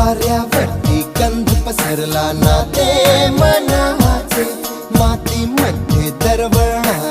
वाऱ्यावरती गंध पसरला ना ते मनाचे. मातीमध्ये दरवळणार